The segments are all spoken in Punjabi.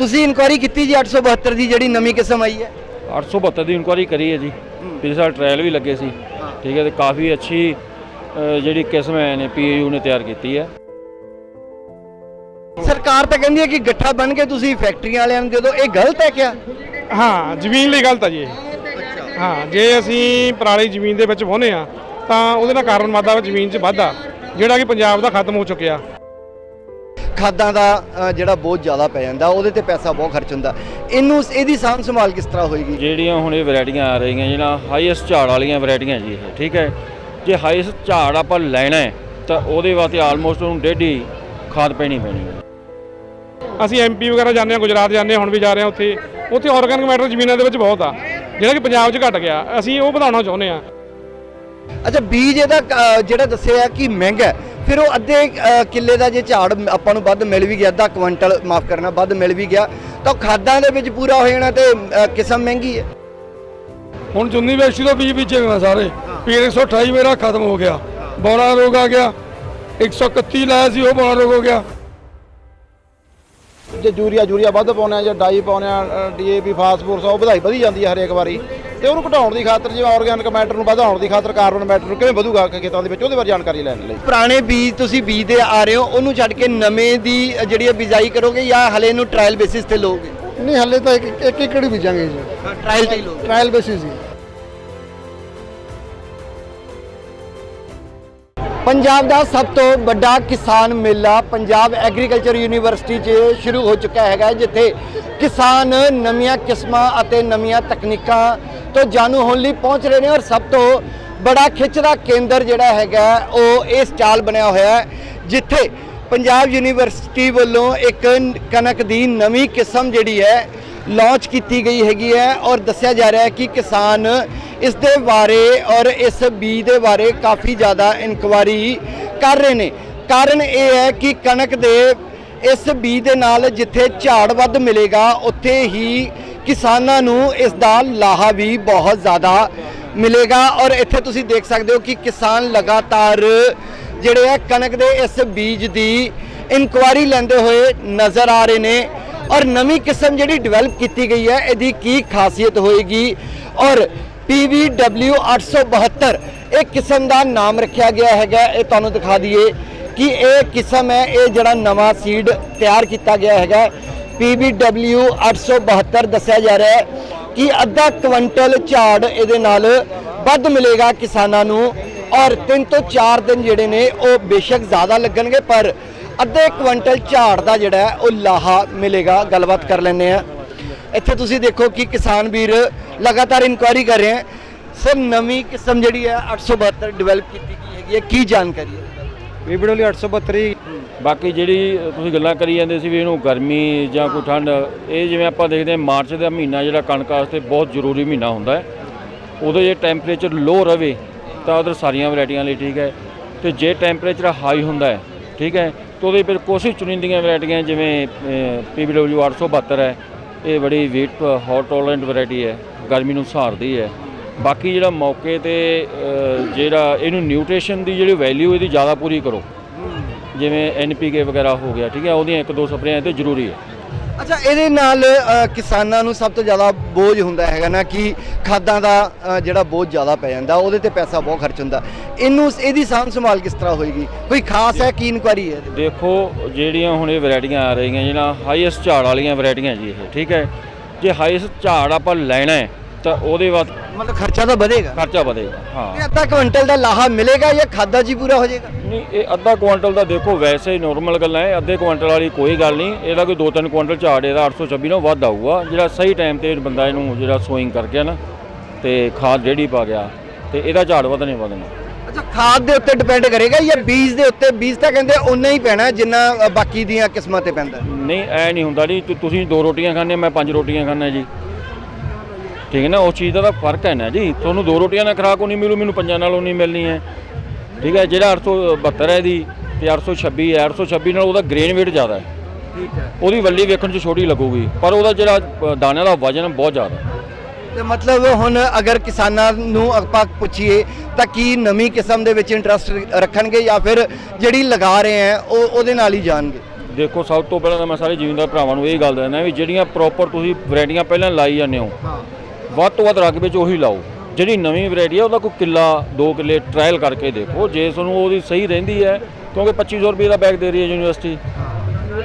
ਤੁਸੀਂ ਇਨਕੁਆਇਰੀ ਕੀਤੀ ਜੀ 872 ਦੀ ਜਿਹੜੀ ਨਵੀਂ ਕਿਸਮ ਆਈ ਹੈ? 872 ਦੀ ਇਨਕੁਆਇਰੀ ਕਰੀ ਹੈ ਜੀ। ਪਿਛਲੇ ਸਾਲ ਟ੍ਰਾਇਲ ਵੀ ਲੱਗੇ ਸੀ। ਠੀਕ ਹੈ ਤੇ ਕਾਫੀ ਅੱਛੀ ਜਿਹੜੀ ਕਿਸਮ ਹੈ ਨੇ ਪੀਏਯੂ ਨੇ ਤਿਆਰ ਕੀਤੀ ਹੈ। ਸਰਕਾਰ ਤਾਂ ਕਹਿੰਦੀ ਹੈ ਕਿ ਗੱਠਾ ਬਣ ਕੇ ਤੁਸੀਂ ਫੈਕਟਰੀਆਂ ਵਾਲਿਆਂ ਨੂੰ ਦੇ ਦਿਓ। ਇਹ ਗਲਤ ਹੈ ਕਿਆ? ਹਾਂ ਜ਼ਮੀਨ ਲਈ ਗਲਤ ਆ ਜੀ ਹਾਂ ਜੇ ਅਸੀਂ ਪਰਾਲੀ ਜ਼ਮੀਨ ਦੇ ਵਿੱਚ ਵਾਹੁੰਦੇ ਆ ਤਾਂ ਉਹਦੇ ਨਾਲ ਕਾਰਬਨ ਮਾਦਾ ਜ਼ਮੀਨ 'ਚ ਵਾਧਾ ਜਿਹੜਾ ਕਿ ਪੰਜਾਬ ਦਾ ਖਤਮ ਹੋ ਚੁੱਕਿਆ। ਖਾਦਾਂ ਦਾ ਜਿਹੜਾ ਬਹੁਤ ਜ਼ਿਆਦਾ ਪੈ ਜਾਂਦਾ ਉਹਦੇ ਤੇ ਪੈਸਾ ਬਹੁਤ ਖਰਚ ਹੁੰਦਾ। ਇਹਨੂੰ ਇਹਦੀ ਸਾਂਭ ਸੰਭਾਲ ਕਿਸ ਤਰ੍ਹਾਂ ਹੋਏਗੀ? ਜਿਹੜੀਆਂ ਹੁਣ ਇਹ ਵੈਰਾਈਟੀਆਂ ਆ ਰਹੀਆਂ ਜਿਹੜਾ ਹਾਈਐਸਟ ਝਾੜ ਵਾਲੀਆਂ ਵੈਰਾਈਟੀਆਂ ਜੀ ਇਹ ਠੀਕ ਹੈ? ਜੇ ਹਾਈਐਸਟ ਝਾੜ ਆਪਾਂ ਲੈਣਾ ਹੈ ਤਾਂ ਉਹਦੇ ਵਾਸਤੇ ਆਲਮੋਸਟ ਉਹਨੂੰ ਡੇਢੀ ਖਾਦ ਪੈਣੀ ਪੈਣੀ ਹੈ। ਅਸੀਂ ਐਮਪੀ ਵਗੈਰਾ ਜਾਂਦੇ ਆ ਗੁਜਰਾਤ ਜਾਂਦੇ ਹਾਂ ਹੁਣ ਵੀ ਜਾ ਰਹੇ ਹਾਂ ਉੱਥੇ। ਉੱਥੇ ਆਰਗੈਨਿਕ ਮੈਟਰ ਜ਼ਮੀਨਾਂ ਦੇ ਵਿੱਚ ਬਹੁਤ ਆ ਜਿਹੜਾ ਕਿ ਪੰਜਾਬ 'ਚ ਘਟ ਗਿਆ ਅਸੀਂ ਉਹ ਵਧਾਉਣਾ ਚਾਹੁੰਦੇ ਆ ਅੱਛਾ ਬੀਜ ਇਹਦਾ ਜਿਹੜਾ ਦੱਸਿਆ ਕਿ ਮਹਿੰਗਾ ਹੈ, ਫਿਰ ਉਹ ਅੱਧੇ ਕਿੱਲੇ ਦਾ ਜੇ ਝਾੜ ਆਪਾਂ ਨੂੰ ਵੱਧ ਮਿਲ ਵੀ ਗਿਆ ਅੱਧਾ ਕੁਇੰਟਲ ਮਾਫ ਕਰਨਾ ਵੱਧ ਮਿਲ ਵੀ ਗਿਆ ਤਾਂ ਖਾਦਾਂ ਦੇ ਵਿੱਚ ਪੂਰਾ ਹੋ ਜਾਣਾ ਤੇ ਕਿਸਮ ਮਹਿੰਗੀ ਹੈ। ਹੁਣ ਚੁੰਨੀ ਵੇਚੀ ਤੋਂ ਬੀਜ ਬੀਜੇ ਮੈਂ ਸਾਰੇ ਪੀਰ 128 ਮੇਰਾ ਖਤਮ ਹੋ ਗਿਆ ਬੌਣਾ ਰੋਗ ਆ ਗਿਆ 131 ਲਾਇਆ ਸੀ ਉਹ ਬੌਣਾ ਰੋਗ ਹੋ ਗਿਆ। ਜੇ ਯੂਰੀਆ ਯੂਰੀਆ ਵੱਧ ਪਾਉਂਦੇ ਆ ਜਾਂ ਡਾਈ ਪਾਉਂਦੇ ਆ ਡੀਏਪੀ ਫਾਸਫੋਰਸ ਉਹ ਵਧਾਈ ਵਧੀ ਜਾਂਦੀ ਹੈ ਹਰੇਕ ਵਾਰੀ। ਤੇ ਉਹਨੂੰ ਘਟਾਉਣ ਦੀ ਖਾਤਰ ਜਿਵੇਂ ਆਰਗੈਨਿਕ ਮੈਟਰ ਨੂੰ ਵਧਾਉਣ ਦੀ ਖਾਤਰ ਕਾਰਬਨ ਮੈਟਰ ਨੂੰ ਕਿਵੇਂ ਵਧੂਗਾ ਖੇਤਾਂ ਦੇ ਵਿੱਚ ਉਹਦੇ ਬਾਰੇ ਜਾਣਕਾਰੀ ਲੈਣ ਲਈ। ਪੁਰਾਣੇ ਬੀਜ ਤੁਸੀਂ ਬੀਜਦੇ ਆ ਰਹੇ ਹੋ ਉਹਨੂੰ ਛੱਡ ਕੇ ਨਵੇਂ ਦੀ ਜਿਹੜੀ ਬਿਜਾਈ ਕਰੋਗੇ ਜਾਂ ਹਲੇ ਨੂੰ ਟ੍ਰਾਇਲ ਬੇਸਿਸ ਤੇ ਲਓਗੇ? ਨਹੀਂ ਹੱਲੇ ਤਾਂ ਇੱਕ ਇੱਕ ਏਕੜ ਬੀਜਾਂਗੇ ਜੀ? ਟ੍ਰਾਇਲ ਤੇ ਹੀ ਲਓਗੇ। ਟ੍ਰਾਇਲ ਬੇਸਿਸ ਹੀ। ਪੰਜਾਬ ਦਾ ਸਭ ਤੋਂ ਵੱਡਾ ਕਿਸਾਨ ਮੇਲਾ ਪੰਜਾਬ ਐਗਰੀਕਲਚਰ ਯੂਨੀਵਰਸਿਟੀ 'ਚ ਸ਼ੁਰੂ ਹੋ ਚੁੱਕਾ ਹੈਗਾ ਜਿੱਥੇ ਕਿਸਾਨ ਨਵੀਆਂ ਕਿਸਮਾਂ ਅਤੇ ਨਵੀਆਂ ਤਕਨੀਕਾਂ ਤੋਂ ਜਾਣੂ ਹੋਣ ਲਈ ਪਹੁੰਚ ਰਹੇ ਨੇ ਔਰ ਸਭ ਤੋਂ ਬੜਾ ਖਿੱਚ ਦਾ ਕੇਂਦਰ ਜਿਹੜਾ ਹੈਗਾ, ਉਹ ਇਹ ਸਟਾਲ ਬਣਿਆ ਹੋਇਆ ਹੈ, ਜਿੱਥੇ ਪੰਜਾਬ ਯੂਨੀਵਰਸਿਟੀ ਵੱਲੋਂ ਇੱਕ ਕਣਕ ਦੀ ਨਵੀਂ ਕਿਸਮ ਜਿਹੜੀ ਹੈ ਲਾਂਚ ਕੀਤੀ ਗਈ ਹੈਗੀ ਹੈ ਔਰ ਦੱਸਿਆ ਜਾ ਰਿਹਾ ਹੈ ਕਿ ਕਿਸਾਨ ਇਸ ਦੇ ਬਾਰੇ ਔਰ ਇਸ ਬੀਜ ਦੇ ਬਾਰੇ ਕਾਫੀ ਜ਼ਿਆਦਾ ਇਨਕੁਆਰੀ ਕਰ ਰਹੇ ਨੇ। ਕਾਰਨ ਇਹ ਹੈ ਕਿ ਕਣਕ ਦੇ ਇਸ ਬੀਜ ਦੇ ਨਾਲ ਜਿੱਥੇ ਝਾੜ ਵੱਧ ਮਿਲੇਗਾ, ਉੱਥੇ ਹੀ ਕਿਸਾਨਾਂ ਨੂੰ ਇਸ ਦਾ ਲਾਹਾ ਵੀ ਬਹੁਤ ਜ਼ਿਆਦਾ ਮਿਲੇਗਾ ਔਰ ਇੱਥੇ ਤੁਸੀਂ ਦੇਖ ਸਕਦੇ ਹੋ ਕਿ ਕਿਸਾਨ ਲਗਾਤਾਰ ਜਿਹੜੇ ਆ ਕਣਕ ਦੇ ਇਸ ਬੀਜ ਦੀ ਇਨਕੁਆਰੀ ਲੈਂਦੇ ਹੋਏ ਨਜ਼ਰ ਆ ਰਹੇ ਨੇ ਔਰ ਨਵੀਂ ਕਿਸਮ ਜਿਹੜੀ ਡਿਵੈਲਪ ਕੀਤੀ ਗਈ ਹੈ, ਇਹਦੀ ਕੀ ਖਾਸੀਅਤ ਹੋਏਗੀ? ਔਰ PVW 872 ਇਹ ਕਿਸਮ ਦਾ ਨਾਮ ਰੱਖਿਆ ਗਿਆ ਹੈਗਾ। ਇਹ ਤੁਹਾਨੂੰ ਦਿਖਾ ਦਈਏ ਕਿ ਇਹ ਕਿਸਮ ਹੈ, ਇਹ ਜਿਹੜਾ ਨਵਾਂ ਸੀਡ ਤਿਆਰ ਕੀਤਾ ਗਿਆ ਹੈਗਾ। PVW 872 ਦੱਸਿਆ ਜਾ ਰਿਹਾ ਹੈ ਕਿ ਅੱਧਾ ਕੁਇੰਟਲ ਝਾੜ ਇਹਦੇ ਨਾਲ ਵੱਧ ਮਿਲੇਗਾ ਕਿਸਾਨਾਂ ਨੂੰ ਔਰ 3 ਤੋਂ 4 ਦਿਨ ਜਿਹੜੇ ਨੇ ਉਹ ਬੇਸ਼ੱਕ ਜ਼ਿਆਦਾ ਲੱਗਣਗੇ, ਪਰ ਅੱਧੇ ਕੁਇੰਟਲ ਝਾੜ ਦਾ ਜਿਹੜਾ ਉਹ ਲਾਹਾ ਮਿਲੇਗਾ। ਗੱਲਬਾਤ ਕਰ ਲੈਂਦੇ ਆ ਇੱਥੇ ਤੁਸੀਂ ਦੇਖੋ ਕਿ ਕਿਸਾਨ ਵੀਰ ਲਗਾਤਾਰ ਇਨਕੁਆਇਰੀ ਕਰ ਰਹੇ ਹੈ ਸਰ, ਨਵੀਂ ਕਿਸਮ ਜਿਹੜੀ ਹੈ 872 ਡਿਵੈਲਪ ਕੀਤੀ ਗਈ ਹੈਗੀ ਹੈ। ਕੀ ਜਾਣਕਾਰੀ ਹੈ? ਵੀਬੜੋਲੀ 872 ਬਾਕੀ ਜਿਹੜੀ ਤੁਸੀਂ ਗੱਲਾਂ ਕਰੀ ਜਾਂਦੇ ਸੀ ਵੀ ਇਹਨੂੰ ਗਰਮੀ ਜਾਂ ਕੋਈ ਠੰਡ, ਇਹ ਜਿਵੇਂ ਆਪਾਂ ਦੇਖਦੇ ਹਾਂ ਮਾਰਚ ਦਾ ਮਹੀਨਾ ਜਿਹੜਾ ਕਣਕ ਵਾਸਤੇ ਬਹੁਤ ਜ਼ਰੂਰੀ ਮਹੀਨਾ ਹੁੰਦਾ ਹੈ। ਉਦੋਂ ਜੇ ਟੈਂਪਰੇਚਰ ਲੋ ਰਵੇ ਤਾਂ ਉਧਰ ਸਾਰੀਆਂ ਵੈਰਾਈਟੀਆਂ ਲਈ ਠੀਕ ਹੈ। ਤੇ ਜੇ ਟੈਂਪਰੇਚਰ ਹਾਈ ਹੁੰਦਾ ਹੈ, ਠੀਕ ਹੈ, ਤਾਂ ਉਹਦੇ ਫਿਰ ਕੁਛ ਹੀ ਚੁਣਿੰਦੀਆਂ ਵੈਰਾਈਟੀਆਂ ਜਿਵੇਂ PBW 872 ਹੈ, ਇਹ ਬੜੀ ਵੇਟ ਹੌਟ ਟੋਲਰੈਂਟ ਵੈਰਾਈਟੀ ਹੈ, ਗਰਮੀ ਨੂੰ ਸਹਾਰਦੀ ਹੈ। ਬਾਕੀ ਜਿਹੜਾ ਮੌਕੇ ਤੇ ਜਿਹੜਾ ਇਹਨੂੰ ਨਿਊਟ੍ਰੀਸ਼ਨ ਦੀ ਜਿਹੜੀ ਵੈਲਿਊ ਇਹਦੀ ਜ਼ਿਆਦਾ ਪੂਰੀ ਕਰੋ। ਜਿਵੇਂ ਐਨਪੀਕੇ ਵਗੈਰਾ ਹੋ ਗਿਆ ਠੀਕ ਹੈ ਉਹਦੀਆਂ ਇੱਕ ਦੋ ਸਪਰੇਆਂ ਤੇ ਜ਼ਰੂਰੀ ਹੈ। ਅੱਛਾ ਇਹਦੇ ਨਾਲ ਕਿਸਾਨਾਂ ਨੂੰ ਸਭ ਤੋਂ ਜ਼ਿਆਦਾ ਬੋਝ ਹੁੰਦਾ ਹੈਗਾ ਨਾ ਕਿ ਖਾਦਾਂ ਦਾ ਜਿਹੜਾ ਬੋਝ ਜ਼ਿਆਦਾ ਪੈ ਜਾਂਦਾ ਉਹਦੇ ਤੇ ਪੈਸਾ ਬਹੁਤ ਖਰਚ ਹੁੰਦਾ। ਇਹਨੂੰ ਇਹਦੀ ਸਾਂਭ ਸੰਭਾਲ ਕਿਸ ਤਰ੍ਹਾਂ ਹੋਏਗੀ? ਕੋਈ ਖਾਸ ਹੈ ਕੀ ਇਨਕੁਆਰੀ ਹੈ? ਦੇਖੋ ਜਿਹੜੀਆਂ ਹੁਣ ਇਹ ਵੈਰਾਈਟੀਆਂ ਆ ਰਹੀਆਂ ਜਿਹੜਾ ਹਾਈਐਸਟ ਝਾੜ ਵਾਲੀਆਂ ਵੈਰਾਈਟੀਆਂ ਜੀ ਇਹ ਠੀਕ ਹੈ। ਜੇ ਹਾਈਐਸਟ ਝਾੜ ਆਪਾਂ ਲੈਣਾ ਹੈ ਤਾਂ ਉਹਦੇ ਵਾਸਤੇ ਮਤਲਬ ਖਰਚਾ ਤਾਂ ਵਧੇਗਾ। ਖਰਚਾ ਵਧੇਗਾ ਹਾਂ। ਇਹ ਅੱਧਾ ਕੁਇੰਟਲ ਦਾ ਲਾਹਾ ਮਿਲੇਗਾ ਜਾਂ ਖਾਦਾ ਜੀ ਪੂਰਾ ਹੋ ਜਾਏਗਾ? ਨਹੀਂ ਇਹ ਅੱਧਾ ਕੁਆਂਟਲ ਦਾ ਦੇਖੋ ਵੈਸੇ ਨਾਰਮਲ ਗੱਲਾਂ ਹੈ ਅੱਧੇ ਕੁਆਂਟਲ ਵਾਲੀ ਕੋਈ ਗੱਲ ਨਹੀਂ। ਇਹਦਾ ਕੋਈ 2-3 ਕੁਆਂਟਲ ਝਾੜ ਇਹਦਾ 826 ਨਾਲ ਵੱਧ ਆਊਗਾ। ਜਿਹੜਾ ਸਹੀ ਟਾਈਮ ਤੇ ਬੰਦਾ ਇਹਨੂੰ ਜਿਹੜਾ ਸੋਇੰਗ ਕਰ ਗਿਆ ਨਾ ਤੇ ਖਾਦ ਜਿਹੜੀ ਪਾ ਗਿਆ ਤੇ ਇਹਦਾ ਝਾੜ ਵਧਣੇ ਵਧਣਾ। ਅੱਛਾ ਖਾਦ ਦੇ ਉੱਤੇ ਡਿਪੈਂਡ ਕਰੇਗਾ ਜਾਂ ਬੀਜ ਦੇ ਉੱਤੇ? ਬੀਜ ਤਾਂ ਕਹਿੰਦੇ ਉਨਾ ਹੀ ਪੈਣਾ ਜਿੰਨਾ ਬਾਕੀ ਦੀਆਂ ਕਿਸਮਾਂ ਤੇ ਪੈਂਦਾ। ਨਹੀਂ ਐ ਨਹੀਂ ਹੁੰਦਾ ਜੀ ਤੁ- ਤੁਸੀਂ ਦੋ ਰੋਟੀਆਂ ਖਾਂਦੇ ਮੈਂ ਪੰਜ ਰੋਟੀਆਂ ਖਾਂਦਾ ਜੀ। ਠੀਕ ਹੈ ਨਾ ਉਸ ਚੀਜ਼ ਦਾ ਤਾਂ ਫ਼ਰਕ ਹੈ ਨਾ ਜੀ। ਤੁਹਾਨੂੰ ਦੋ ਰੋਟੀਆਂ ਨਾਲ ਖਰਾਕ ਨਹੀਂ ਮਿਲੂ ਮੈਨੂੰ ਪੰਜਾਂ ਨਾਲੋਂ ਨਹੀਂ ਮਿਲਣੀ ਹੈ। ਠੀਕ ਹੈ ਜਿਹੜਾ 872 ਹੈ ਦੀ ਤੇ 826 ਹੈ 826 ਨਾਲ ਉਹਦਾ ਗ੍ਰੇਨ weight ਜ਼ਿਆਦਾ ਹੈ। ਠੀਕ ਹੈ। ਉਹਦੀ ਵੱਲੀ ਵੇਖਣ 'ਚ ਛੋਟੀ ਲੱਗੂਗੀ ਪਰ ਉਹਦਾ ਜਿਹੜਾ ਅ, ਦਾਣਿਆਂ ਦਾ ਵਜਨ ਬਹੁਤ ਜ਼ਿਆਦਾ। ਤੇ ਮਤਲਬ ਹੁਣ ਅਗਰ ਕਿਸਾਨਾਂ ਨੂੰ ਆਪਾਂ ਪੁੱਛੀਏ ਤਾਂ ਕੀ ਨਵੀਂ ਕਿਸਮ ਦੇ ਵਿੱਚ ਇੰਟਰਸਟ ਰੱਖਣਗੇ ਜਾਂ ਫਿਰ ਜਿਹੜੀ ਲਗਾ ਰਹੇ ਹੈ ਉਹ ਉਹਦੇ ਨਾਲ ਹੀ ਜਾਣਗੇ? ਦੇਖੋ ਸਭ ਤੋਂ ਪਹਿਲਾਂ ਤਾਂ ਮੈਂ ਸਾਰੇ ਜ਼ਿਮੀਂਦਾਰ ਭਰਾਵਾਂ ਨੂੰ ਇਹ ਗੱਲ ਦੱਸਣਾ ਵੀ ਜਿਹੜੀਆਂ ਪ੍ਰੋਪਰ ਤੁਸੀਂ ਵੈਰਾਈਟੀਆਂ ਪਹਿਲਾਂ ਲਾਈ ਜਾਂਦੇ ਹੋ। ਵੱਧ ਤੋਂ ਵੱਧ ਰਕਬੇ 'ਚ ਉਹੀ ਲਾਓ। ਜਿਹੜੀ ਨਵੀਂ ਵੈਰਾਈਟੀ ਹੈ ਉਹਦਾ ਕੋਈ ਕਿੱਲਾ 2 ਕਿੱਲੇ ਟ੍ਰਾਇਲ ਕਰਕੇ ਦੇਖੋ। ਜੇ ਤੁਹਾਨੂੰ ਉਹਦੀ ਸਹੀ ਰਹਿੰਦੀ ਹੈ ਕਿਉਂਕਿ 2500 ਰੁਪਏ ਦਾ ਬੈਗ ਦੇ ਰਹੀ ਹੈ ਯੂਨੀਵਰਸਿਟੀ।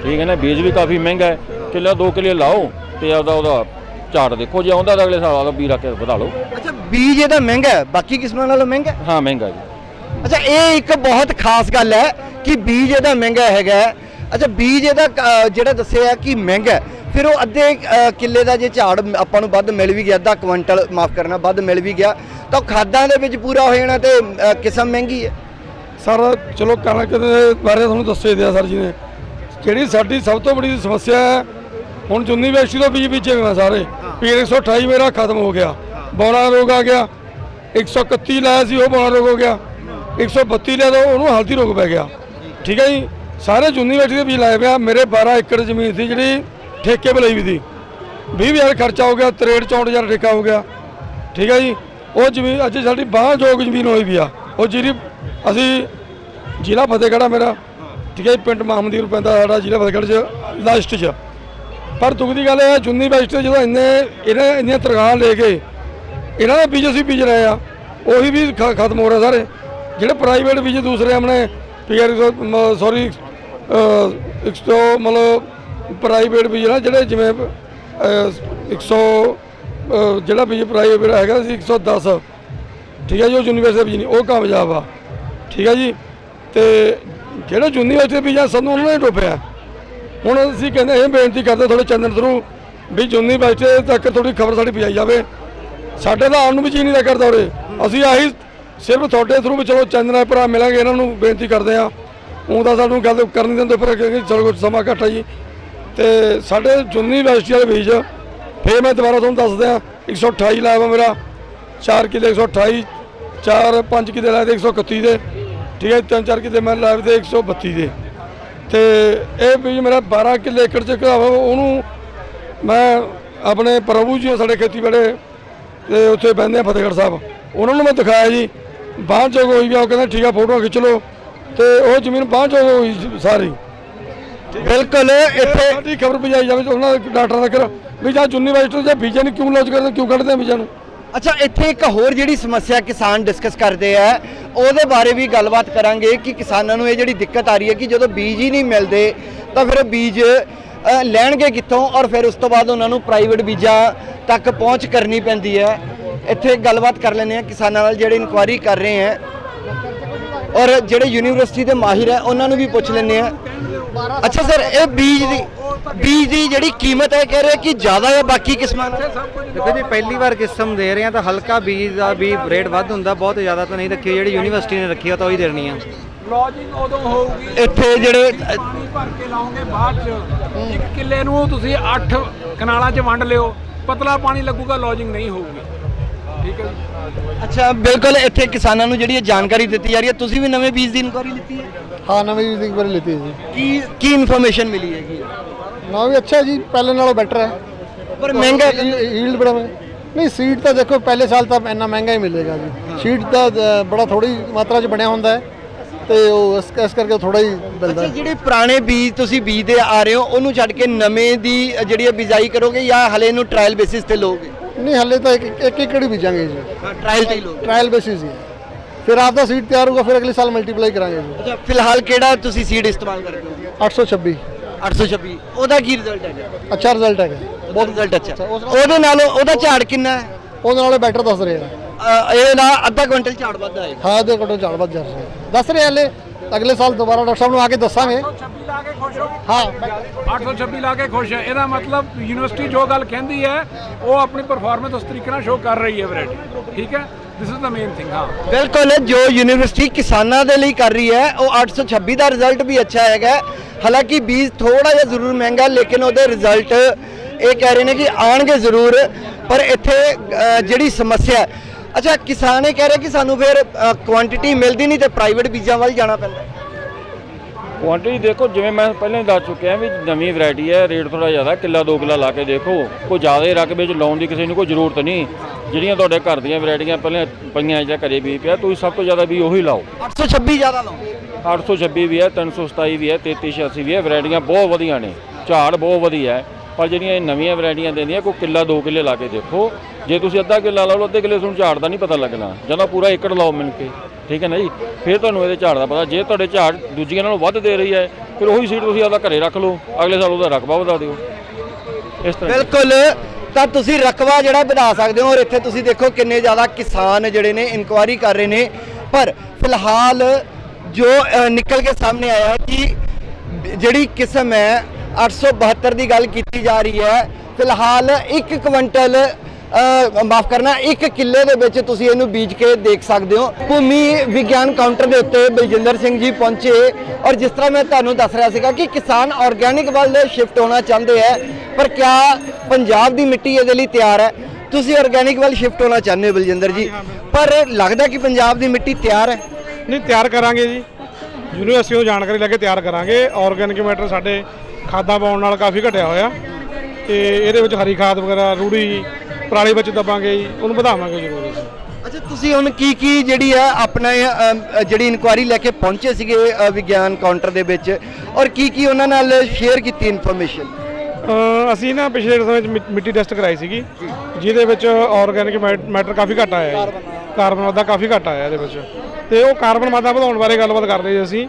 ਠੀਕ ਹੈ ਨਾ ਬੀਜ ਵੀ ਕਾਫੀ ਮਹਿੰਗਾ ਹੈ। ਕਿੱਲਾ 2 ਕਿੱਲੇ ਲਾਓ ਤੇ ਆਪਦਾ ਉਹਦਾ ਝਾੜ ਦੇਖੋ। ਜੇ ਆਉਂਦਾ ਤਾਂ ਅਗਲੇ ਸਾਲ ਆਦਾ ਬੀਜ ਰੱਖ ਕੇ ਵਧਾ ਲਓ। ਅੱਛਾ ਬੀਜ ਇਹਦਾ ਮਹਿੰਗਾ ਹੈ ਬਾਕੀ ਕਿਸਮਾਂ ਨਾਲੋਂ ਮਹਿੰਗਾ ਹੈ? ਹਾਂ ਮਹਿੰਗਾ ਜੀ। ਅੱਛਾ ਇਹ ਇੱਕ ਬਹੁਤ ਖਾਸ ਗੱਲ ਹੈ ਕਿ ਬੀਜ ਇਹਦਾ ਮਹਿੰਗਾ ਹੈਗਾ ਹੈ। ਅੱਛਾ ਬੀਜ ਇਹਦਾ ਜਿਹੜਾ ਦੱਸਿਆ ਕਿ ਮਹਿੰਗਾ ਹੈ, ਫਿਰ ਉਹ ਅੱਧੇ ਕਿੱਲੇ ਦਾ ਜੇ ਝਾੜ ਆਪਾਂ ਨੂੰ ਵੱਧ ਮਿਲ ਵੀ ਗਿਆ ਅੱਧਾ ਕੁਇੰਟਲ ਮਾਫ ਕਰਨਾ ਵੱਧ ਮਿਲ ਵੀ ਗਿਆ ਤਾਂ ਖਾਦਾਂ ਦੇ ਵਿੱਚ ਪੂਰਾ ਹੋ ਜਾਣਾ ਤੇ ਕਿਸਮ ਮਹਿੰਗੀ ਹੈ। ਸਰ ਚਲੋ ਕਣਕ ਦੇ ਬਾਰੇ ਤੁਹਾਨੂੰ ਦੱਸੇ ਦਿਆ ਸਰ ਜੀ ਨੇ। ਜਿਹੜੀ ਸਾਡੀ ਸਭ ਤੋਂ ਬੜੀ ਸਮੱਸਿਆ ਹੈ ਹੁਣ ਯੂਨੀਵਰਸਿਟੀ ਤੋਂ ਬੀਜ ਬੀਜੇ ਹੋਏ ਸਾਰੇ। ਪੀ 128 ਮੇਰਾ ਖਤਮ ਹੋ ਗਿਆ। ਬੌਣਾ ਰੋਗ ਆ ਗਿਆ। 131 ਲਾਇਆ ਸੀ ਉਹ ਬੌਣਾ ਰੋਗ ਹੋ ਗਿਆ। 132 ਲਿਆ ਤਾਂ ਉਹਨੂੰ ਹਲਦੀ ਰੋਗ ਪੈ ਗਿਆ। ਠੀਕ ਹੈ ਜੀ? ਸਾਰੇ ਯੂਨੀਵਰਸਿਟੀ ਦੇ ਬੀਜ ਲਾਏ ਪਿਆ ਮੇਰੇ 12 ਏਕੜ ਜ਼ਮੀਨ ਸੀ ਜਿਹੜੀ ਠੇਕੇ 'ਤੇ ਲਈ ਵੀ ਸੀ 20000 ਖਰਚਾ ਹੋ ਗਿਆ 63 64000 ਠੇਕਾ ਹੋ ਗਿਆ। ਠੀਕ ਹੈ ਜੀ? ਉਹ ਜ਼ਮੀਨ ਅੱਜ ਸਾਡੀ ਬਾਂਹ ਜੋਗ ਜ਼ਮੀਨ ਹੋਈ ਵੀ ਆ। ਉਹ ਜਿਹੜੀ ਅਸੀਂ ਜ਼ਿਲ੍ਹਾ ਫਤਿਹਗੜ੍ਹ ਆ ਮੇਰਾ। ਠੀਕ ਹੈ ਜੀ, ਪਿੰਡ ਮਾਹਮਦੀਰ ਪੈਂਦਾ ਸਾਡਾ ਜ਼ਿਲ੍ਹਾ ਫਤਿਹਗੜ੍ਹ ਚ ਲਾਸਟ 'ਚ। ਪਰ ਦੁੱਖ ਦੀ ਗੱਲ ਇਹ ਹੈ ਯੂਨੀਵਰਸਿਟੀ ਜਦੋਂ ਇੰਨੇ ਇਹਨਾਂ ਇੰਨੀਆਂ ਤਰਗਾਹਾਂ ਲੈ ਕੇ ਇਹਨਾਂ ਦਾ ਬੀਜ ਅਸੀਂ ਬੀਜ ਰਹੇ ਆ। ਉਹੀ ਵੀ ਖ- ਖਤਮ ਹੋ ਰਿਹਾ ਸਾਰੇ। ਜਿਹੜੇ ਪ੍ਰਾਈਵੇਟ ਬੀਜ ਦੂਸਰੇ ਆਪਣੇ ਪੀਆਰ ਸੌਰੀ ਇੱਕ ਸੌ ਮਤਲਬ ਪ੍ਰਾਈਵੇਟ ਬੀਜ ਨਾ ਜਿਹੜੇ ਜਿਵੇਂ ਅਹ, 100 ਜਿਹੜਾ ਬੀਜ ਪ੍ਰਾਈਵੇਟ ਹੈਗਾ ਸੀ 110 ਠੀਕ ਹੈ ਜੀ ਉਹ ਯੂਨੀਵਰਸਿਟੀ ਦਾ ਬੀਜ ਨਹੀਂ ਉਹ ਕਾਮਯਾਬ ਆ। ਠੀਕ ਹੈ ਜੀ ਤੇ ਜਿਹੜਾ ਯੂਨੀਵਰਸਿਟੀ ਦਾ ਬੀਜ ਆ ਸਾਨੂੰ ਉਹਨਾਂ ਨੇ ਟੋਪਿਆ। ਹੁਣ ਅਸੀਂ ਕਹਿੰਦੇ ਇਹ ਬੇਨਤੀ ਕਰਦੇ ਥੋੜੇ ਚੰਦਨ ਥਰੂ ਵੀ ਯੂਨੀਵਰਸਿਟੀ ਤੱਕ ਥੋੜੀ ਖਬਰ ਸਾਡੀ ਪਹੁੰਚਾਈ ਜਾਵੇ। ਸਾਡੇ ਤਾਂ ਆਉਣ ਨੂੰ ਵੀ ਜੀ ਨਹੀਂ ਦਾ ਕਰਦਾ ਉਰੇ। ਅਸੀਂ ਆਹੀ ਸਿਰਫ ਤੁਹਾਡੇ ਥਰੂ ਵੀ ਚਲੋ ਚੰਦਨਾ ਭਰਾ ਮਿਲਾਂਗੇ ਇਹਨਾਂ ਨੂੰ ਬੇਨਤੀ ਕਰਦੇ ਆ ਉਹ ਤਾਂ ਸਾਨੂੰ ਗੱਲ ਕਰਨ ਦਿੰਦੇ ਪਰ ਚਲੋ ਕੁਛ ਸਮਾਂ ਘੱਟ ਆ ਜੀ। ਤੇ ਸਾਡੇ ਯੂਨੀਵਰਸਿਟੀ ਵਾਲੇ ਬੀਜ, ਫੇਰ ਮੈਂ ਦੁਬਾਰਾ ਤੁਹਾਨੂੰ ਦੱਸ ਦਿਆਂ 128 ਲਾਇਆ ਵਾ ਮੇਰਾ 4 ਕਿੱਲੇ 128 4 5 ਕਿੱਲੇ ਲਾਏ ਤੇ 131 ਦੇ, ਠੀਕ ਹੈ ਤਿੰਨ ਚਾਰ ਕਿੱਲੇ ਮੈਂ ਲਾਏ ਤੇ 132 ਦੇ। ਤੇ ਇਹ ਬੀਜ ਮੇਰਾ 12 ਕਿੱਲੇ ਏਕੜ ਚ ਘਾਵਾ ਉਹਨੂੰ ਮੈਂ ਆਪਣੇ ਪ੍ਰਭੂ ਜੀ ਸਾਡੇ ਖੇਤੀਬਾੜੀ ਤੇ ਉੱਥੇ ਬਹਿੰਦੇ ਆ ਫਤਿਹਗੜ੍ਹ ਸਾਹਿਬ। ਉਹਨਾਂ ਨੂੰ ਮੈਂ ਦਿਖਾਇਆ ਜੀ, ਬਾਂਹ ਚੋਗ ਹੋਈ ਵੀ ਉਹ ਕਹਿੰਦਾ ਠੀਕ ਆ ਫੋਟੋ ਖਿੱਚ ਲਓ। ਤੇ ਉਹ ਜ਼ਮੀਨ ਬਾਂਹ ਚੋਗ ਹੋਈ ਸਾਰੀ। ਬਿਲਕੁਲ ਇੱਥੇ ਸਾਡੀ ਖਬਰ ਪਹੁੰਚਾਈ ਜਾਵੇ ਉਹਨਾਂ ਦੇ ਡਾਕਟਰ ਤੱਕ ਵੀ ਜਾਂ ਯੂਨੀਵਰਸਿਟੀ ਦੇ ਬੀਜਾਂ ਨੂੰ ਕਿਉਂ ਲੌਂਚ ਕਰਦੇ ਕਿਉਂ ਕੱਢਦੇ ਆ ਬੀਜਾਂ ਨੂੰ? ਅੱਛਾ ਇੱਥੇ ਇੱਕ ਹੋਰ ਜਿਹੜੀ ਸਮੱਸਿਆ ਕਿਸਾਨ ਡਿਸਕਸ ਕਰਦੇ ਆ ਉਹਦੇ ਬਾਰੇ ਵੀ ਗੱਲਬਾਤ ਕਰਾਂਗੇ ਕਿ ਕਿਸਾਨਾਂ ਨੂੰ ਇਹ ਜਿਹੜੀ ਦਿੱਕਤ ਆ ਰਹੀ ਹੈ ਕਿ ਜਦੋਂ ਬੀਜ ਹੀ ਨਹੀਂ ਮਿਲਦੇ ਤਾਂ ਫਿਰ ਬੀਜ ਲੈਣਗੇ ਕਿੱਥੋਂ? ਔਰ ਫਿਰ ਉਸ ਤੋਂ ਬਾਅਦ ਉਹਨਾਂ ਨੂੰ ਪ੍ਰਾਈਵੇਟ ਬੀਜਾਂ ਤੱਕ ਪਹੁੰਚ ਕਰਨੀ ਪੈਂਦੀ ਹੈ। ਇੱਥੇ ਗੱਲਬਾਤ ਕਰ ਲੈਂਦੇ ਆ ਕਿਸਾਨਾਂ ਨਾਲ ਜਿਹੜੇ ਇਨਕੁਆਇਰੀ ਕਰ ਰਹੇ ਹੈ। ਔਰ ਜਿਹੜੇ ਯੂਨੀਵਰਸਿਟੀ ਦੇ ਮਾਹਿਰ ਹੈ ਉਹਨਾਂ ਨੂੰ ਵੀ ਪੁੱਛ ਲੈਂਦੇ ਆ ਅੱਛਾ ਸਰ ਇਹ ਬੀਜ ਦੀ ਬੀਜ ਦੀ ਜਿਹੜੀ ਕੀਮਤ ਹੈ ਕਹਿ ਰਹੇ ਕਿ ਜ਼ਿਆਦਾ ਹੈ ਬਾਕੀ ਕਿਸਮਾਂ ਨਾਲੋਂ? ਦੇਖੋ ਜੀ ਪਹਿਲੀ ਵਾਰ ਕਿਸਮ ਦੇ ਰਹੇ ਆ ਤਾਂ ਹਲਕਾ ਬੀਜ ਦਾ ਵੀ ਰੇਟ ਵੱਧ ਹੁੰਦਾ ਬਹੁਤ ਜ਼ਿਆਦਾ ਤਾਂ ਨਹੀਂ ਰੱਖੀ। ਜਿਹੜੀ ਯੂਨੀਵਰਸਿਟੀ ਨੇ ਰੱਖੀ ਆ ਤਾਂ ਉਹੀ ਦੇਣੀ ਆ। ਲੌਜਿੰਗ ਉਦੋਂ ਹੋਊਗੀ। ਇੱਥੇ ਜਿਹੜੇ ਪਾਣੀ ਭਰ ਕੇ ਲਾਓਗੇ ਬਾਅਦ ਚ। ਇੱਕ ਕਿੱਲੇ ਨੂੰ ਤੁਸੀਂ 8 ਕਨਾਲਾਂ 'ਚ ਵੰਡ ਲਿਓ ਪਤਲਾ ਪਾਣੀ ਲੱਗੂਗਾ ਲੌਜਿੰਗ ਨਹੀਂ ਹੋਊਗੀ। ਠੀਕ ਹੈ ਅੱਛਾ ਬਿਲਕੁਲ ਇੱਥੇ ਕਿਸਾਨਾਂ ਨੂੰ ਜਿਹੜੀ ਇਹ ਜਾਣਕਾਰੀ ਦਿੱਤੀ ਜਾ ਰਹੀ ਹੈ ਤੁਸੀਂ ਵੀ ਨਵੇਂ ਬੀਜ ਦੀ ਇਨਕੁਆਇਰੀ ਲਿੱਤੀ ਹੈ? ਹਾਂ ਨਵੀਂ ਸਿੰਘ ਬਾਰੇ ਲਿੱਤੀ ਜੀ। ਕੀ ਕੀ ਇਨਫੋਰਮੇਸ਼ਨ ਮਿਲੀ ਹੈਗੀ? ਨਾ ਵੀ ਅੱਛਾ ਜੀ ਪਹਿਲੇ ਨਾਲੋਂ ਬੈਟਰ ਹੈ। ਪਰ ਮਹਿੰਗਾ ਹੀਲਡ ਬੜਾ ਨਹੀਂ ਸੀਟ ਤਾਂ ਦੇਖੋ ਪਹਿਲੇ ਸਾਲ ਤਾਂ ਇੰਨਾ ਮਹਿੰਗਾ ਹੀ ਮਿਲੇਗਾ ਜੀ। ਸੀਟ ਤਾਂ ਬੜਾ ਥੋੜੀ ਮਾਤਰਾ 'ਚ ਬਣਿਆ ਹੁੰਦਾ ਹੈ। ਤੇ ਉਹ ਇਸ ਇਸ ਕਰਕੇ ਥੋੜਾ ਹੀ ਮਿਲਦਾ ਅੱਛਾ ਜਿਹੜੇ ਪੁਰਾਣੇ ਬੀਜ ਤੁਸੀਂ ਬੀਜ ਦੇ ਆ ਰਹੇ ਹੋ ਉਹਨੂੰ ਛੱਡ ਕੇ ਨਵੇਂ ਦੀ ਜਿਹੜੀ ਬਿਜਾਈ ਕਰੋਗੇ ਜਾਂ ਹਲੇ ਨੂੰ ਟਰਾਇਲ ਬੇਸਿਸ ਤੇ ਲੋਗੇ ਨਹੀਂ ਹਲੇ ਤਾਂ ਇੱਕ ਇੱਕ ਕਿਹੜੀ ਬੀਜਾਂਗੇ ਜੀ? ਟਰਾਇਲ ਤੇ ਹੀ ਲੋ ਟ੍ਰਾਇਲ ਬੇਸਿਸ ਹੀ। ਫਿਰ ਆਪਦਾ ਸੀਡ ਤਿਆਰ ਹੋਊਗਾ ਫਿਰ ਅਗਲੇ ਸਾਲ ਮਲਟੀਪਲਾਈ ਕਰਾਂਗੇ ਜੀ। ਅੱਛਾ ਫਿਲਹਾਲ ਕਿਹੜਾ ਤੁਸੀਂ ਸੀਡ ਇਸਤੇਮਾਲ ਕਰਦੇ ਹੋ? 826 826 ਉਹਦਾ ਕੀ ਰਿਜ਼ਲਟ ਹੈਗਾ? ਅੱਛਾ ਰਿਜ਼ਲਟ ਹੈਗਾ। ਬਹੁਤ ਰਿਜ਼ਲਟ ਅੱਛਾ। ਉਹਦੇ ਨਾਲ ਉਹਦਾ ਝਾੜ ਕਿੰਨਾ ਹੈ? ਉਹਦੇ ਨਾਲੋਂ ਬੈਟਰ ਦੱਸ ਰਹੇ। ਇਹ ਨਾ ਅੱਧਾ ਕੁਇੰਟਲ ਝਾੜ ਵੱਧ ਆਏਗਾ। ਹਾਂ ਦੇ ਕੋਲੋਂ ਝਾੜ ਵੱਧ ਜਾ ਰਿਹਾ। ਦੱਸ ਰਹੇ ਹਲੇ। ਅਗਲੇ ਸਾਲ ਦੁਬਾਰਾ ਡਾਕਟਰ ਸਾਹਿਬ ਨੂੰ ਆ ਕੇ ਦੱਸਾਂਗੇ। 826 ਲਾ ਕੇ ਖੁਸ਼ ਹੋ ਹਾਂ 826 ਲਾ ਕੇ ਖੁਸ਼ ਹੈ। ਇਹਦਾ ਮਤਲਬ ਯੂਨੀਵਰਸਿਟੀ ਜੋ ਗੱਲ ਕਹਿੰਦੀ ਹੈ ਉਹ ਆਪਣੀ ਪਰਫਾਰਮੈਂਸ ਉਸ ਤਰੀਕੇ ਨਾਲ ਸ਼ੋਅ ਕਰ ਰਹੀ ਹੈ ਵੈਰਾਈਟੀ ਠੀਕ ਹੈ? This is the main thing ਹਾਂ ਬਿਲਕੁਲ, ਜੋ ਯੂਨੀਵਰਸਿਟੀ ਕਿਸਾਨਾਂ ਦੇ ਲਈ ਕਰ ਰਹੀ ਹੈ, ਉਹ 826 ਦਾ ਰਿਜ਼ਲਟ ਵੀ ਅੱਛਾ ਹੈਗਾ ਹਾਲਾਂਕਿ ਬੀਜ ਥੋੜਾ ਜਿਹਾ ਜ਼ਰੂਰ ਮਹਿੰਗਾ ਲੇਕਿਨ ਉਹਦੇ ਰਿਜ਼ਲਟ ਇਹ ਕਹਿ ਰਹੇ ਨੇ ਕਿ ਆਣਗੇ ਜ਼ਰੂਰ, ਪਰ ਇੱਥੇ ਜਿਹੜੀ ਸਮੱਸਿਆ ਅੱਛਾ, ਕਿਸਾਨ ਇਹ ਕਹਿ ਰਹੇ ਕਿ ਸਾਨੂੰ ਫਿਰ ਕੁਆਂਟੀਟੀ ਮਿਲਦੀ ਨਹੀਂ ਤੇ ਪ੍ਰਾਈਵੇਟ ਬੀਜਾਂ ਵੱਲ ਜਾਣਾ ਪੈਂਦਾ ਕੁਆਂਟੀਟੀ ਦੇਖੋ ਜਿਵੇਂ ਮੈਂ ਪਹਿਲਾਂ ਹੀ ਦੱਸ ਚੁੱਕਿਆ ਵੀ ਨਵੀਂ ਵੈਰਾਈਟੀ ਹੈ ਰੇਟ ਥੋੜਾ ਜ਼ਿਆਦਾ ਕਿੱਲਾ ਦੋ ਕਿੱਲਾ ਲਾ ਕੇ ਦੇਖੋ। ਕੋਈ ਜ਼ਿਆਦਾ ਰਕਬੇ 'ਚ ਲਾਉਣ ਦੀ ਕਿਸੇ ਨੂੰ ਕੋਈ ਜ਼ਰੂਰਤ ਨਹੀਂ। ਜਿਹੜੀਆਂ ਤੁਹਾਡੇ ਘਰ ਦੀਆਂ ਵੈਰਾਈਟੀਆਂ ਪਹਿਲਾਂ ਪਈਆਂ ਜਿਹੜਾ ਘਰੇ ਵੀ ਪਿਆ ਤੁਸੀਂ ਸਭ ਤੋਂ ਜ਼ਿਆਦਾ ਵੀ ਉਹੀ ਲਾਓ। 826 ਜ਼ਿਆਦਾ ਲਾਓ। 826 ਵੀ ਹੈ 327 ਵੀ ਹੈ 3386 ਵੀ ਹੈ ਵੈਰਾਈਟੀਆਂ ਬਹੁਤ ਵਧੀਆ ਨੇ। ਝਾੜ ਬਹੁਤ ਵਧੀਆ ਹੈ ਪਰ ਜਿਹੜੀਆਂ ਇਹ ਨਵੀਆਂ ਵੈਰਾਈਟੀਆਂ ਦਿੰਦੀਆਂ ਕੋਈ ਕਿੱਲਾ ਦੋ ਕਿੱਲੇ ਲਾ ਕੇ ਦੇਖੋ। ਜੇ ਤੁਸੀਂ ਅੱਧਾ ਕਿੱਲਾ ਲਾ ਲਓ ਅੱਧੇ ਕਿੱਲੇ ਤੁਹਾਨੂੰ ਝਾੜ ਦਾ ਨਹੀਂ ਪਤਾ ਲੱਗਣਾ। ਜਦੋਂ ਪੂਰਾ ਏਕੜ ਲਾਓ ਮਿਲ ਕੇ। ਠੀਕ ਹੈ ਨਾ ਜੀ? ਫਿਰ ਤੁਹਾਨੂੰ ਇਹਦੇ ਝਾੜ ਦਾ ਪਤਾ, ਜੇ ਤੁਹਾਡੇ ਝਾੜ ਦੂਜੀਆਂ ਨਾਲੋਂ ਵੱਧ ਦੇ ਰਹੀ ਹੈ, ਫਿਰ ਉਹੀ ਸੀਡ ਤੁਸੀਂ ਆਪਦਾ ਘਰੇ ਰੱਖ ਲਓ, ਅਗਲੇ ਸਾਲ ਉਹਦਾ ਰਕਬਾ ਵਧਾ ਦਿਓ। ਇਸ ਤਰ੍ਹਾਂ ਬਿਲਕੁਲ, ਤਾਂ ਤੁਸੀਂ ਰਕਬਾ ਜਿਹੜਾ ਵਧਾ ਸਕਦੇ ਹੋ ਔਰ ਇੱਥੇ ਤੁਸੀਂ ਦੇਖੋ ਕਿੰਨੇ ਜ਼ਿਆਦਾ ਕਿਸਾਨ ਜਿਹੜੇ ਨੇ ਇਨਕੁਆਇਰੀ ਕਰ ਰਹੇ ਨੇ। ਪਰ ਫਿਲਹਾਲ ਜੋ ਨਿਕਲ ਕੇ ਸਾਹਮਣੇ ਆਇਆ ਹੈ ਕਿ ਜਿਹੜੀ ਕਿਸਮ ਹੈ 872 ਦੀ ਗੱਲ ਕੀਤੀ ਜਾ ਰਹੀ ਹੈ, ਫਿਲਹਾਲ 1 ਕੁਇੰਟਲ ਮਾਫ ਕਰਨਾ 1 ਕਿੱਲੇ ਦੇ ਵਿੱਚ ਤੁਸੀਂ ਇਹਨੂੰ ਬੀਜ ਕੇ ਦੇਖ ਸਕਦੇ ਹੋ। ਭੂਮੀ ਵਿਗਿਆਨ ਕਾਊਂਟਰ ਦੇ ਉੱਤੇ ਬਲਜਿੰਦਰ ਸਿੰਘ ਜੀ ਪਹੁੰਚੇ ਔਰ ਜਿਸ ਤਰ੍ਹਾਂ ਮੈਂ ਤੁਹਾਨੂੰ ਦੱਸ ਰਿਹਾ ਸੀਗਾ ਕਿ ਕਿਸਾਨ ਆਰਗੈਨਿਕ ਵੱਲ ਸ਼ਿਫਟ ਹੋਣਾ ਚਾਹੁੰਦੇ ਹੈ ਪਰ ਕਿਆ ਪੰਜਾਬ ਦੀ ਮਿੱਟੀ ਇਹਦੇ ਲਈ ਤਿਆਰ ਹੈ? ਤੁਸੀਂ ਆਰਗੈਨਿਕ ਵੱਲ ਸ਼ਿਫਟ ਹੋਣਾ ਚਾਹੁੰਦੇ ਹੋ ਬਲਜਿੰਦਰ ਜੀ ਪਰ ਲੱਗਦਾ ਕਿ ਪੰਜਾਬ ਦੀ ਮਿੱਟੀ ਤਿਆਰ ਹੈ? ਨਹੀਂ ਤਿਆਰ ਕਰਾਂਗੇ ਜੀ। ਯੂਨੀਵਰਸਿਟੀ ਤੋਂ ਜਾਣਕਾਰੀ ਲੈ ਕੇ ਤਿਆਰ ਕਰਾਂਗੇ। ਆਰਗੈਨਿਕ ਮੈਟਰ ਸਾਡੇ ਖਾਦਾਂ ਪਾਉਣ ਨਾਲ ਕਾਫੀ ਘਟਿਆ ਹੋਇਆ। ਤੇ ਇਹਦੇ ਵਿੱਚ ਹਰੀ ਖਾਦ ਵਗੈਰਾ ਰੂੜੀ ਪਰਾਲੀ ਵਿੱਚ ਦਬਾਂਗੇ ਜੀ ਉਹਨੂੰ ਵਧਾਵਾਂਗੇ ਜ਼ਰੂਰ ਅਸੀਂ ਅੱਛਾ ਤੁਸੀਂ ਹੁਣ ਕੀ ਕੀ ਜਿਹੜੀ ਹੈ ਆਪਣਾ ਅ, ਜਿਹੜੀ ਇਨਕੁਆਇਰੀ ਲੈ ਕੇ ਪਹੁੰਚੇ ਸੀਗੇ ਅ, ਵਿਗਿਆਨ ਕਾਊਂਟਰ ਦੇ ਵਿੱਚ ਔਰ ਕੀ ਕੀ ਉਹਨਾਂ ਨਾਲ ਸ਼ੇਅਰ ਕੀਤੀ ਇਨਫੋਰਮੇਸ਼ਨ? ਅ, ਅਸੀਂ ਨਾ ਪਿਛਲੇ ਸਮੇਂ ਵਿੱਚ ਮਿ- ਮਿੱਟੀ ਟੈਸਟ ਕਰਾਈ ਸੀਗੀ ਜਿਹਦੇ ਵਿੱਚ ਆਰਗੈਨਿਕ ਮੈਟਰ ਕਾਫੀ ਘੱਟ ਆਇਆ ਜੀ। ਕਾਰਬਨ ਮਾਦਾ ਕਾਫੀ ਘੱਟ ਆਇਆ ਇਹਦੇ ਵਿੱਚ। ਤੇ ਉਹ ਕਾਰਬਨ ਮਾਦਾ ਵਧਾਉਣ ਬਾਰੇ ਗੱਲਬਾਤ ਕਰਦੇ ਸੀ ਅਸੀਂ।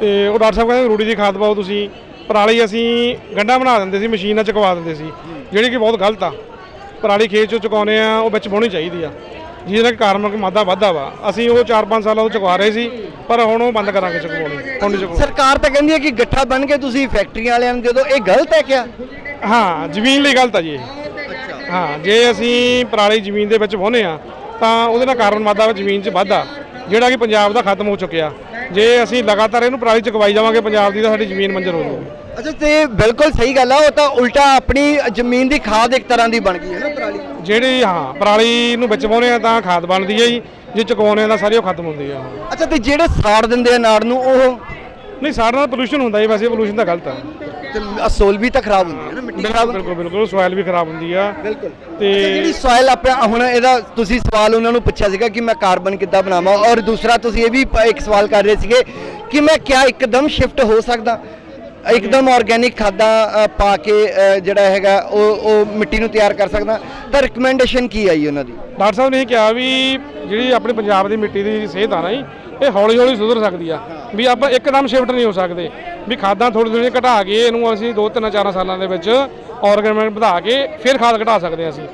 ਤੇ ਉਹ ਡਾਕਟਰ ਸਾਹਿਬ ਕਹਿੰਦੇ ਰੂੜੀ ਦੀ ਖਾਦ ਪਾਓ ਤੁਸੀਂ। ਪਰਾਲੀ ਅਸੀਂ ਗੰਡਾ ਬਣਾ ਦਿੰਦੇ ਸੀ ਮਸ਼ੀਨ ਨਾਲ ਚੁਕਵਾ ਦਿੰਦੇ ਸੀ ਜਿਹੜੀ ਕਿ ਬਹੁਤ ਗਲਤ ਆ। ਪਰਾਲੀ ਖੇਤ ਚੋਂ ਚੁਕਾਉਨੇ ਆ ਉਹ ਵਿੱਚ ਪਾਉਣੀ ਚਾਹੀਦੀ ਆ। ਜਿਹਦੇ ਨਾਲ ਕਾਰਬਨ ਮਾਦਾ ਵੱਧਦਾ ਵਾ। ਅਸੀਂ ਉਹ 4-5 ਸਾਲਾਂ ਤੋਂ ਚੁਕਵਾ ਰਹੇ ਸੀ ਪਰ ਹੁਣ ਉਹ ਬੰਦ ਕਰਾਂਗੇ ਚੁਕਵਾਉਣੀ ਹੁਣ ਚੁਕਵਾਉਣੀ ਸਰਕਾਰ ਤਾਂ ਕਹਿੰਦੀ ਹੈ ਕਿ ਗੱਠਾ ਬਣ ਕੇ ਤੁਸੀਂ ਫੈਕਟਰੀਆਂ ਵਾਲਿਆਂ ਨੂੰ ਦੇ ਦਿਓ। ਇਹ ਗਲਤ ਹੈ ਕਿਆ? ਹਾਂ ਜ਼ਮੀਨ ਲਈ ਗਲਤ ਆ ਜੀ ਇਹ। ਹਾਂ ਜੇ ਅਸੀਂ ਪਰਾਲੀ ਜ਼ਮੀਨ ਦੇ ਵਿੱਚ ਵਾਹੁੰਦੇ ਆ ਤਾਂ ਉਹਦੇ ਨਾਲ ਕਾਰਬਨ ਮਾਦਾ ਜ਼ਮੀਨ 'ਚ ਵਾਧਾ। ਜਿਹੜਾ ਕਿ ਪੰਜਾਬ ਦਾ ਖਤਮ ਹੋ ਚੁੱਕਿਆ। ਜੇ ਅਸੀਂ ਲਗਾਤਾਰ ਇਹਨੂੰ ਪਰਾਲੀ ਚੁਕਵਾਈ ਜਾਵਾਂਗੇ ਪੰਜਾਬ ਦੀ ਤਾਂ ਸਾਡੀ ਜ਼ਮੀਨ ਮੰਜਰ ਹੋ ਜਾਊਗੀ। ਅੱਛਾ ਤੇ ਬਿਲਕੁਲ ਸਹੀ ਗੱਲ ਆ ਉਹ ਤਾਂ ਉਲਟਾ ਆਪਣੀ ਜ਼ਮੀਨ ਦੀ ਖਾਦ ਇੱਕ ਤਰ੍ਹਾਂ ਦੀ ਬਣ ਗਈ ਹੈ ਨਾ ਪਰਾਲੀ। ਜਿਹੜੀ ਹਾਂ ਪਰਾਲੀ ਨੂੰ ਵਿੱਚ ਵਾਹੁੰਦੇ ਆ ਤਾਂ ਖਾਦ ਬਣਦੀ ਹੈ ਜੀ ਜੇ ਚੁਕਵਾਉਂਦੇ ਆ ਤਾਂ ਸਾਰੀ ਉਹ ਖਤਮ ਹੁੰਦੀ ਆ। ਅੱਛਾ ਤੇ ਜਿਹੜੇ ਸਾੜ ਦਿੰਦੇ ਆ ਨਾੜ ਨੂੰ ਉਹ ਨਹੀਂ ਸਾਡੇ ਨਾਲ ਪੋਲੂਸ਼ਨ ਹੁੰਦਾ ਜੀ ਵੈਸੇ ਪੋਲੂਸ਼ਨ ਤਾਂ ਗਲਤ ਆ। ਤੇ ਸੋਲ ਵੀ ਤਾਂ ਖਰਾਬ ਹੁੰਦੀ ਹੈ ਨਾ ਮਿੱਟੀ ਖਰਾਬ ਬਿਲਕੁਲ ਬਿਲਕੁਲ ਸੋਇਲ ਵੀ ਖਰਾਬ ਹੁੰਦੀ ਆ। ਬਿਲਕੁਲ। ਤੇ ਜਿਹੜੀ ਸੋਇਲ ਆਪਣਾ ਹੁਣ ਇਹਦਾ ਤੁਸੀਂ ਸਵਾਲ ਉਹਨਾਂ ਨੂੰ ਪੁੱਛਿਆ ਸੀਗਾ ਕਿ ਮੈਂ ਕਾਰਬਨ ਕਿੱਦਾਂ ਬਣਾਵਾਂ ਔਰ ਦੂਸਰਾ ਤੁਸੀਂ ਇਹ ਵੀ ਪ- ਇੱਕ ਸਵਾਲ ਕਰ ਰਹੇ ਸੀਗੇ ਕਿ ਮੈਂ ਕਿਆ ਇੱਕਦਮ ਸ਼ਿਫਟ ਹੋ ਸਕਦਾ? ਇੱਕਦਮ ਆਰਗੈਨਿਕ ਖਾਦਾਂ ਅ, ਪਾ ਕੇ ਅ, ਜਿਹੜਾ ਹੈਗਾ ਉਹ ਉਹ ਮਿੱਟੀ ਨੂੰ ਤਿਆਰ ਕਰ ਸਕਦਾ। ਤਾਂ ਰਿਕਮੈਂਡੇਸ਼ਨ ਕੀ ਆਈ ਉਹਨਾਂ ਦੀ? ਡਾਕਟਰ ਸਾਹਿਬ ਨੇ ਇਹ ਕਿਹਾ ਵੀ ਜਿਹੜੀ ਆਪਣੇ ਪੰਜਾਬ ਦੀ ਮਿੱਟੀ ਦੀ ਸਿਹਤ ਆ ਨਾ ਜੀ ਇਹ ਹੌਲੀ ਹੌਲੀ ਸੁਧਰ ਸਕਦੀ ਆ। ਵੀ ਆਪਾਂ ਇੱਕਦਮ ਸ਼ਿਫਟ ਨਹੀਂ ਹੋ ਸਕਦੇ। ਵੀ ਖਾਦਾਂ ਥੋੜੀ ਥੋੜੀ ਘਟਾ ਕੇ ਇਹਨੂੰ ਅਸੀਂ ਦੋ ਤਿੰਨ ਚਾਰ ਸਾਲਾਂ ਦੇ ਵਿੱਚ ਆਰਗੈਨਿਕ ਵਧਾ ਕੇ ਫਿਰ ਖਾਦ ਘਟਾ ਸਕਦੇ ਹਾਂ ਅਸੀਂ।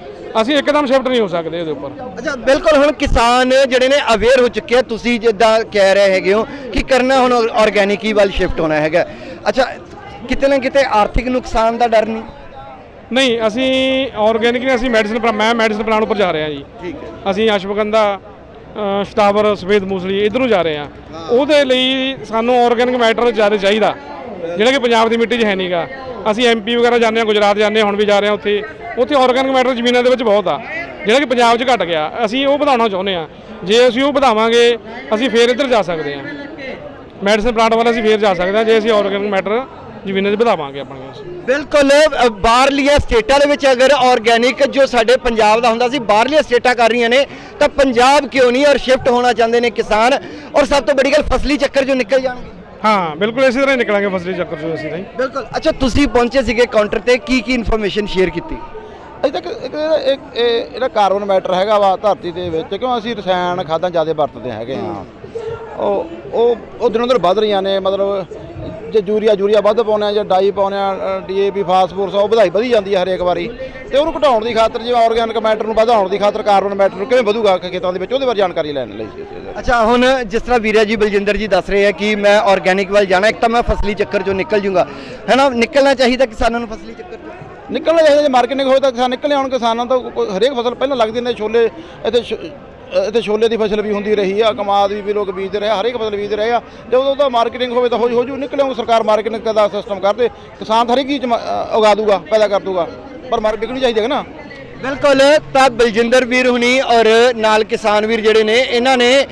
ਅਸੀਂ ਇੱਕਦਮ ਸ਼ਿਫਟ ਨਹੀਂ ਹੋ ਸਕਦੇ ਇਹਦੇ ਉੱਪਰ। ਅੱਛਾ ਬਿਲਕੁਲ ਹੁਣ ਕਿਸਾਨ ਜਿਹੜੇ ਨੇ ਅਵੇਅਰ ਹੋ ਚੁੱਕੇ ਆ। ਤੁਸੀਂ ਜਿੱਦਾਂ ਕਹਿ ਰਹੇ ਹੈਗੇ ਹੋ ਕਿ ਕਰਨਾ ਹੁਣ ਆਰਗੈਨਿਕ ਹੀ ਵੱਲ ਸ਼ਿਫਟ ਹੋਣਾ ਹੈਗਾ। ਅੱਛਾ ਕਿਤੇ ਨਾ ਕਿਤੇ ਆਰਥਿਕ ਨੁਕਸਾਨ ਦਾ ਡਰ ਨਹੀਂ? ਨਹੀਂ ਅਸੀਂ ਆਰਗੈਨਿਕ ਨਹੀਂ ਅਸੀਂ ਮੈਡੀਸਨ ਮੈਂ ਮੈਡੀਸਨ ਪਲਾਨ ਉੱਪਰ ਜਾ ਰਿਹਾ ਜੀ। ਠੀਕ ਹੈ। ਅਸੀਂ ਅਸ਼ਵਗੰਧਾ ਸ਼ਤਾਵਰ ਸਫੇਦ ਮੂਸਲੀ ਇਧਰ ਜਾ ਰਹੇ ਆ ਉਹਦੇ ਲਈ ਸਾਨੂੰ ਆਰਗੈਨਿਕ ਮੈਟਰ ਜ਼ਿਆਦਾ ਚਾਹੀਦਾ। ਜਿਹੜਾ ਕਿ ਪੰਜਾਬ ਦੀ ਮਿੱਟੀ 'ਚ ਹੈ ਨਹੀਂਗਾ ਅਸੀਂ ਐਮਪੀ ਵਗੈਰਾ ਜਾਂਦੇ ਆ ਗੁਜਰਾਤ ਜਾਂਦੇ ਹਾਂ, ਹੁਣ ਵੀ ਜਾ ਰਹੇ ਆ ਉੱਥੇ। ਉੱਥੇ ਆਰਗੈਨਿਕ ਮੈਟਰ ਜ਼ਮੀਨਾਂ ਦੇ ਵਿੱਚ ਬਹੁਤ ਆ। ਜਿਹੜਾ ਕਿ ਪੰਜਾਬ 'ਚ ਘਟ ਗਿਆ। ਅਸੀਂ ਉਹ ਵਧਾਉਣਾ ਚਾਹੁੰਦੇ ਆ ਜੇ ਅਸੀਂ ਉਹ ਵਧਾਵਾਂਗੇ, ਅਸੀਂ ਫੇਰ ਇੱਧਰ ਜਾ ਸਕਦੇ ਆ ਮੈਡੀਸਨ ਪਲਾਂਟ ਵਾਲਾ ਅਸੀਂ ਫੇਰ ਜਾ ਸਕਦੇ ਆ ਜੇ ਅਸੀਂ ਆਰਗੈਨਿਕ ਮੈਟਰ ਜ਼ਮੀਨਾਂ 'ਚ ਵਧਾਵਾਂਗੇ ਆਪਣੀਆਂ ਬਿਲਕੁਲ ਅ, ਬਾਹਰਲੀਆਂ ਸਟੇਟਾਂ ਦੇ ਵਿੱਚ ਅਗਰ ਆਰਗੈਨਿਕ ਜੋ ਸਾਡੇ ਪੰਜਾਬ ਦਾ ਹੁੰਦਾ ਸੀ ਬਾਹਰਲੀਆਂ ਸਟੇਟਾਂ ਕਰ ਰਹੀਆਂ ਨੇ ਤਾਂ ਪੰਜਾਬ ਕਿਉਂ ਨਹੀਂ ਔਰ ਸ਼ਿਫਟ ਹੋਣਾ ਚਾਹੁੰਦੇ ਨੇ ਕਿਸਾਨ? ਔਰ ਸਭ ਤੋਂ ਬੜੀ ਗੱਲ ਫਸਲੀ ਚੱਕਰ ਜੋ ਨਿਕਲ ਜਾਣਗੇ। ਹਾਂ ਬਿਲਕੁਲ ਇਸੇ ਤਰ੍ਹਾਂ ਹੀ ਨਿਕਲਾਂਗੇ ਫਸਲੀ ਚੱਕਰ 'ਚੋਂ ਅਸੀਂ ਤਾਂ ਜੀ। ਬਿਲਕੁਲ ਅੱਛਾ ਤੁਸੀਂ ਪਹੁੰਚੇ ਸੀਗੇ ਕਾਊਂਟਰ ਤੇ ਕੀ ਕੀ ਇਨਫੋਰਮੇਸ਼ਨ ਸ਼ੇਅਰ ਕੀਤੀ? ਅਜੇ ਤੱਕ ਇੱਕ ਇਹਦਾ- ਇੱਕ ਇਹ ਇਹਦਾ ਕਾਰਬਨ ਮੈਟਰ ਹੈਗਾ ਵਾ ਧਰਤੀ ਦੇ ਵਿੱਚ ਕਿਉਂ ਅਸੀਂ ਰਸਾਇਣ ਖਾਦਾਂ ਜ਼ਿਆਦਾ ਵਰਤਦੇ ਹੈਗੇ ਆ ਉਹ ਉਹ ਉਹ ਦਿਨੋਂ ਦਿਨ ਵੱਧ ਰਹੀਆਂ ਨੇ ਮਤਲਬ ਜੇ ਯੂਰੀਆ ਯੂਰੀਆ ਵੱਧ ਪਾਉਂਦੇ ਆ ਜਾਂ ਡਾਈ ਪਾਉਂਦੇ ਆ ਡੀਏਪੀ ਫਾਸਫੋਰਸ ਉਹ ਵਧਾਈ ਵਧੀ ਜਾਂਦੀ ਹੈ ਹਰੇਕ ਵਾਰੀ। ਤੇ ਉਹਨੂੰ ਘਟਾਉਣ ਦੀ ਖਾਤਰ ਜਿਵੇਂ ਆਰਗੈਨਿਕ ਮੈਟਰ ਨੂੰ ਵਧਾਉਣ ਦੀ ਖਾਤਰ ਕਾਰਬਨ ਮੈਟਰ ਨੂੰ ਕਿਵੇਂ ਵਧੂਗਾ ਖੇਤਾਂ ਦੇ ਵਿੱਚ ਉਹਦੇ ਬਾਰੇ ਜਾਣਕਾਰੀ ਲੈਣ ਲਈ। ਅੱਛਾ ਹੁਣ ਜਿਸ ਤਰ੍ਹਾਂ ਵੀਰਾ ਜੀ ਬਲਜਿੰਦਰ ਜੀ ਦੱਸ ਰਹੇ ਆ ਕਿ ਮੈਂ ਆਰਗੈਨਿਕ ਵੱਲ ਜਾਣਾ ਇੱਕ ਤਾਂ ਮੈਂ ਫਸਲੀ ਚੱਕਰ ਚੋਂ ਨਿਕਲ ਜੂੰਗਾ। ਹੈਨਾ ਨਿਕਲਣਾ ਚਾਹੀਦਾ ਕਿਸਾਨਾਂ ਨੂੰ ਫਸਲੀ ਚੱਕਰ ਚੋਂ? ਨਿਕਲਣਾ ਚਾਹੀਦਾ ਜੇ ਮਾਰਕੀਟਿੰਗ ਹੋਵੇ ਤਾਂ ਕਿਸਾਨ ਨਿਕਲੇ ਆਉਣ ਕਿਸਾਨਾਂ ਤੋਂ ਹਰੇਕ ਫਸਲ ਪਹਿਲਾਂ ਲੱਗਦੀ ਨੇ ਛੋਲੇ ਇੱਥੇ ਛ- ਇੱਥੇ ਛੋਲੇ ਦੀ ਫਸਲ ਵੀ ਹੁੰਦੀ ਰਹੀ ਆ ਕਮਾਦ ਵੀ ਵੀ ਲੋਕ ਬੀਜਦੇ ਰਹੇ ਆ, ਹਰੇਕ ਫਸਲ ਬੀਜਦੇ ਰਹੇ ਆ। ਜਦੋਂ ਤਾਂ ਮਾਰਕੀਟਿੰਗ ਹੋਵੇ ਤਾਂ ਹੋ ਹੋ ਜੂ ਨਿਕਲੇ ਸਰਕਾਰ ਮਾਰਕੀਟਿੰਗ ਦਾ ਸਿਸਟਮ ਕਰਦੇ ਕਿਸਾਨ ਤਾਂ ਹਰੇਕ ਚੀਜ਼ ਮ- ਉਗਾ ਦੂਗਾ ਪੈਦਾ ਕਰ ਦੂਗਾ। ਪਰ ਮਾਰਕੀਟ ਵਿਕਣੀ ਚਾਹੀਦੀ ਹੈ ਨਾ। ਬਿਲਕੁਲ, ਤਾਂ ਬਲਜਿੰਦਰ ਵੀਰ ਹੁਣੀ ਔਰ ਨਾਲ ਕਿਸਾਨ ਵੀਰ ਜਿਹੜੇ ਨੇ, ਇਹਨਾਂ ਨੇ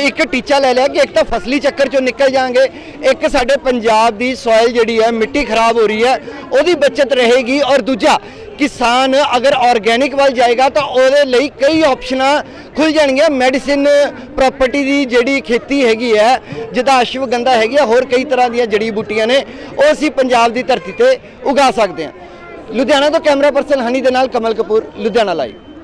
ਇੱਕ ਟੀਚਾ ਲੈ ਲਿਆ ਕਿ ਇੱਕ ਤਾਂ ਫਸਲੀ ਚੱਕਰ ਚੋਂ ਨਿਕਲ ਜਾਾਂਗੇ ਇੱਕ ਸਾਡੇ ਪੰਜਾਬ ਦੀ ਸੋਇਲ ਜਿਹੜੀ ਹੈ, ਮਿੱਟੀ ਖਰਾਬ ਹੋ ਰਹੀ ਹੈ, ਉਹਦੀ ਬਚਤ ਰਹੇਗੀ ਔਰ ਦੂਜਾ, ਕਿਸਾਨ ਅਗਰ ਆਰਗੇਨਿਕ ਵੱਲ ਜਾਏਗਾ ਤਾਂ ਉਹਦੇ ਲਈ ਕਈ ਆਪਸ਼ਨਾਂ ਖੁੱਲ ਜਾਣਗੀਆਂ ਮੈਡੀਸਿਨ ਪ੍ਰਾਪਰਟੀ ਦੀ ਜਿਹੜੀ ਖੇਤੀ ਹੈਗੀ ਹੈ, ਜਿੱਦਾਂ ਅਸ਼ਵਗੰਧਾ ਹੈਗੀ ਆ ਹੋਰ ਕਈ ਤਰ੍ਹਾਂ ਦੀਆਂ ਜੜੀ ਬੂਟੀਆਂ ਨੇ, ਉਹ ਅਸੀਂ ਪੰਜਾਬ ਦੀ ਧਰਤੀ ਤੇ ਉਗਾ ਸਕਦੇ ਹਾਂ। ਲੁਧਿਆਣਾ ਤੋਂ ਕੈਮਰਾ ਪਰਸਨ ਹਨੀ ਦੇ ਨਾਲ ਕਮਲ ਕਪੂਰ ਲੁਧਿਆਣਾ ਲਾਈਵ